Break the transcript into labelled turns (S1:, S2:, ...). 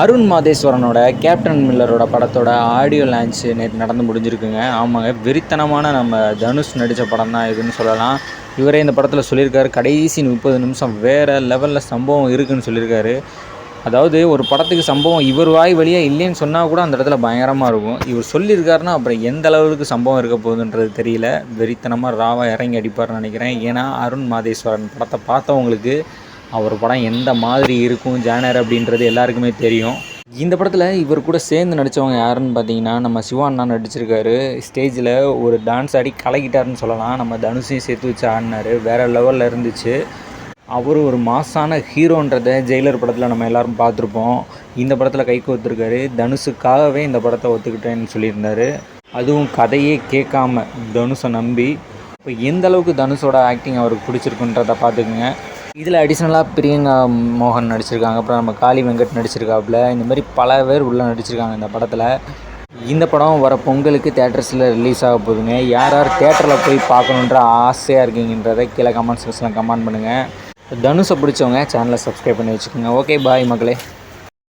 S1: Arun மாதேஸ்வரனோட captain மில்லரோட படத்தோட audio launch நேற்று நடந்து முடிஞ்சிருக்குங்க. ஆமாங்க வெறித்தனமான நம்ம தனுஷ் நடித்த படம் தான் இதுன்னு சொல்லலாம். இவரே இந்த படத்தில் சொல்லியிருக்காரு கடைசி முப்பது நிமிஷம் வேறு லெவலில் சம்பவம் இருக்குதுன்னு சொல்லியிருக்காரு. அதாவது ஒரு படத்துக்கு சம்பவம் இவர் வாய் வழியாக இல்லைன்னு சொன்னால் கூட அந்த இடத்துல பயங்கரமாக இருக்கும். இவர் சொல்லியிருக்காருன்னா அப்புறம் எந்த அளவுக்கு சம்பவம் இருக்க போகுதுன்றது தெரியல. வெறித்தனமாக ராவாக இறங்கி அடிப்பார்னு நினைக்கிறேன். ஏன்னா அருண் மாதேஸ்வரன் படத்தை பார்த்தவங்களுக்கு அவர் படம் எந்த மாதிரி இருக்கும் ஜானர் அப்படின்றது எல்லாருக்குமே தெரியும். இந்த படத்தில் இவர் கூட சேர்ந்து நடித்தவங்க யாருன்னு பார்த்தீங்கன்னா நம்ம சிவாண்ணா நடிச்சிருக்காரு. ஸ்டேஜில் ஒரு டான்ஸ் ஆடி கலக்கிட்டாருன்னு சொல்லலாம். நம்ம தனுஷையும் சேர்த்து வச்சு ஆடினாரு. வேறு லெவலில் இருந்துச்சு. அவர் ஒரு மாசான ஹீரோன்றதை ஜெயிலர் படத்தில் நம்ம எல்லோரும் பார்த்துருப்போம். இந்த படத்தில் கை கோத்துருக்காரு தனுஷுக்காகவே இந்த படத்தை ஒத்துக்கிட்டேன்னு சொல்லியிருந்தார். அதுவும் கதையே கேட்காம தனுஷை நம்பி. இப்போ எந்த அளவுக்கு தனுஷோட ஆக்டிங் அவருக்கு பிடிச்சிருக்குன்றதை பார்த்துக்குங்க. இதில் அடிஷ்னலாக பிரியங்கா மோகன் நடிச்சிருக்காங்க. அப்புறம் நம்ம காளி வெங்கட் நடிச்சிருக்காப்புல. இந்த மாதிரி பல பேர் உள்ளே நடிச்சிருக்காங்க இந்த படத்தில். இந்த படம் வர பொங்கலுக்கு தேட்டர்ஸில் ரிலீஸ் ஆக போகுதுங்க. யார் யார் தேட்டரில் போய் பார்க்கணுன்ற ஆசையாக இருக்கீங்கன்றதை கீழே கமெண்ட் செக்ஷனில் கமெண்ட் பண்ணுங்கள் தனுஷை பிடிச்சவங்க சேனலை சப்ஸ்கிரைப் பண்ணி வச்சுக்கோங்க. ஓகே பாய் மக்களே.